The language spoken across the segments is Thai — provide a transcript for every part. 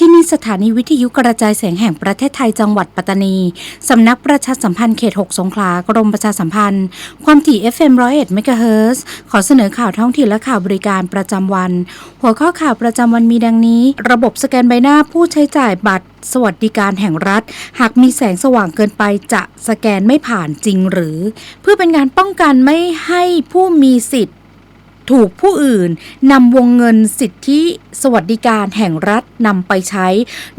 ที่นี่สถานีวิทยุกระจายเสียงแห่งประเทศไทยจังหวัดปัตตานี สำนักประชาสัมพันธ์เขต 6 สงขลากรมประชาสัมพันธ์ ความถี่ FM 101เมกะเฮิรตซ์ขอเสนอข่าวท้องถิ่นและข่าวบริการประจำวัน หัวข้อข่าวประจำวันมีดังนี้ ระบบสแกนใบหน้าผู้ใช้จ่ายบัตรสวัสดิการแห่งรัฐ หากมีแสงสว่างเกินไปจะสแกนไม่ผ่านจริงหรือ เพื่อเป็นการป้องกันไม่ให้ผู้มีสิทธิ์ ถูกผู้อื่นนำวงเงินสิทธิสวัสดิการแห่งรัฐนำไปใช้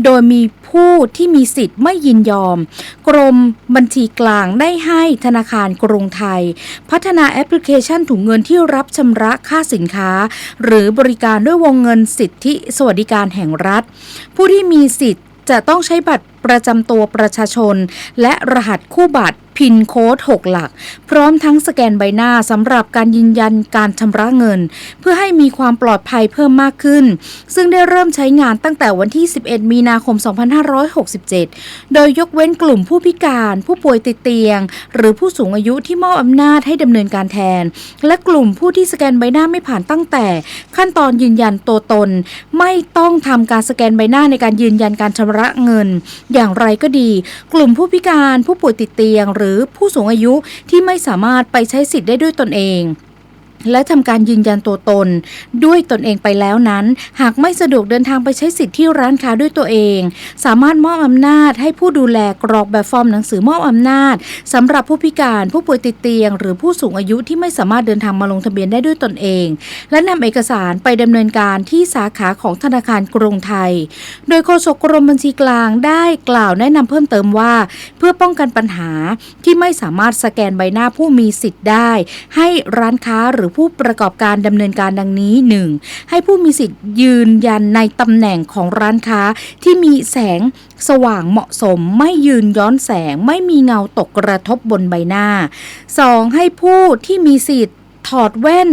โดยมีผู้ที่มีสิทธิ์ไม่ยินยอม กรมบัญชีกลางได้ให้ธนาคารกรุงไทย พัฒนาแอปพลิเคชันถุงเงินที่รับชำระค่าสินค้า หรือบริการด้วยวงเงินสิทธิสวัสดิการแห่งรัฐ ผู้ที่มีสิทธิ์จะต้องใช้บัตรประจำตัวประชาชน และรหัสคู่บัตรพินโค้ด 6 หลัก พร้อมทั้งสแกนใบหน้าสำหรับการยืนยันการชำระเงิน เพื่อให้มีความปลอดภัยเพิ่มมากขึ้น ซึ่งได้เริ่มใช้งานตั้งแต่วันที่ 11 มีนาคม 2567 โดยยกเว้นกลุ่มผู้พิการ ผู้ป่วยติดเตียง หรือผู้สูงอายุที่มอบอำนาจให้ดำเนินการแทน และกลุ่มผู้ที่สแกนใบหน้าไม่ผ่านตั้งแต่ ขั้นตอนยืนยันตัวตน ไม่ต้องทำการสแกนใบหน้าในการยืนยันการชำระเงินอย่างไรก็ดี กลุ่มผู้พิการผู้ป่วยติดเตียง หรือผู้สูงอายุที่ไม่สามารถไปใช้สิทธิ์ได้ด้วยตนเอง และทำการยืนยันตัวตน ด้วยตนเองไปแล้วนั้น หากไม่สะดวกเดินทางไปใช้สิทธิ์ที่ร้านค้าด้วยตัวเอง สามารถมอบอำนาจ ให้ผู้ดูแลกรอกแบบฟอร์มหนังสือมอบอำนาจสำหรับผู้พิการผู้ป่วยติดเตียง หรือผู้สูงอายุที่ไม่สามารถเดินทางมาลงทะเบียนได้ด้วยตนเอง และนำเอกสารไปดำเนินการที่สาขาของธนาคารกรุงไทย โดยโฆษกกรมบัญชีกลางได้กล่าวแนะนำเพิ่มเติมว่า เพื่อป้องกันปัญหาที่ไม่สามารถสแกนใบหน้าผู้มีสิทธิ์ได้ ให้ร้านค้าหรือผู้ประกอบการดำเนินการดังนี้ 1. ให้ผู้มีสิทธิ์ยืนยันในตำแหน่งของร้านค้าที่มีแสงสว่างเหมาะสมไม่ยืนย้อนแสงไม่มีเงาตกกระทบบนใบหน้า 2. ให้ผู้ที่มีสิทธิ์ถอดแว่น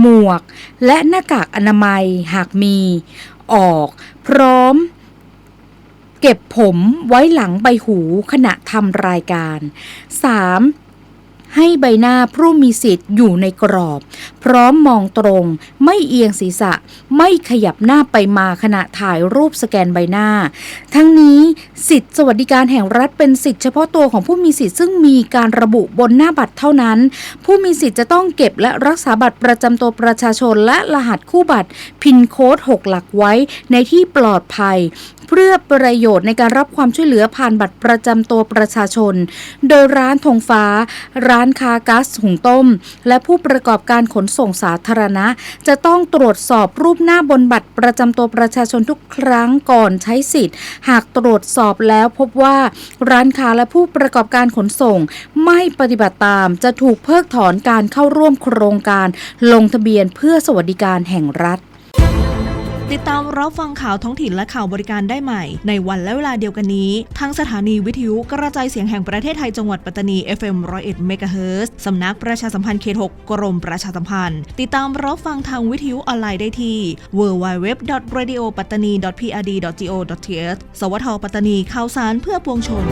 หมวก และหน้ากากอนามัยหากมี ออก พร้อมเก็บผมไว้หลังใบหูขณะทำรายการ 3. ให้ใบหน้าผู้มีสิทธิ์อยู่ในกรอบ พร้อมมองตรง ไม่เอียงศีรษะ ไม่ขยับหน้าไปมาขณะถ่ายรูปสแกนใบหน้า ทั้งนี้สิทธิสวัสดิการแห่งรัฐเป็นสิทธิเฉพาะตัวของผู้มีสิทธิ์ซึ่งมีการระบุบนหน้าบัตรเท่านั้น ผู้มีสิทธิ์จะต้องเก็บและรักษาบัตรประจำตัวประชาชนและรหัสคู่บัตร พินโค้ด6หลักไว้ในที่ปลอดภัย เพื่อประโยชน์ในการรับความช่วยเหลือผ่านบัตรประจำตัวประชาชน โดยร้านธงฟ้า ร้านค้าก๊าซหุงต้ม และผู้ประกอบการขนส่งสาธารณะ จะต้องตรวจสอบรูปหน้าบนบัตรประจำตัวประชาชนทุกครั้งก่อนใช้สิทธิ์ หากตรวจสอบแล้วพบว่าร้านค้าและผู้ประกอบการขนส่ง ไม่ปฏิบัติตามจะถูกเพิกถอนการเข้าร่วมโครงการลงทะเบียนเพื่อสวัสดิการแห่งรัฐ ติดตามรับฟังข่าวท้องถิ่นและข่าวบริการได้ใหม่ ในวันและเวลาเดียวกันนี้ ทางสถานีวิทยุกระจายเสียงแห่งประเทศไทยจังหวัดปัตตานี FM 101 MHz สำนักประชาสัมพันธ์เขต 6 กรมประชาสัมพันธ์ ติดตามรับฟังทางวิทยุออนไลน์ได้ที่ www.radiopattani.prd.go.th สวทปัตตานีข่าวสารเพื่อปวงชน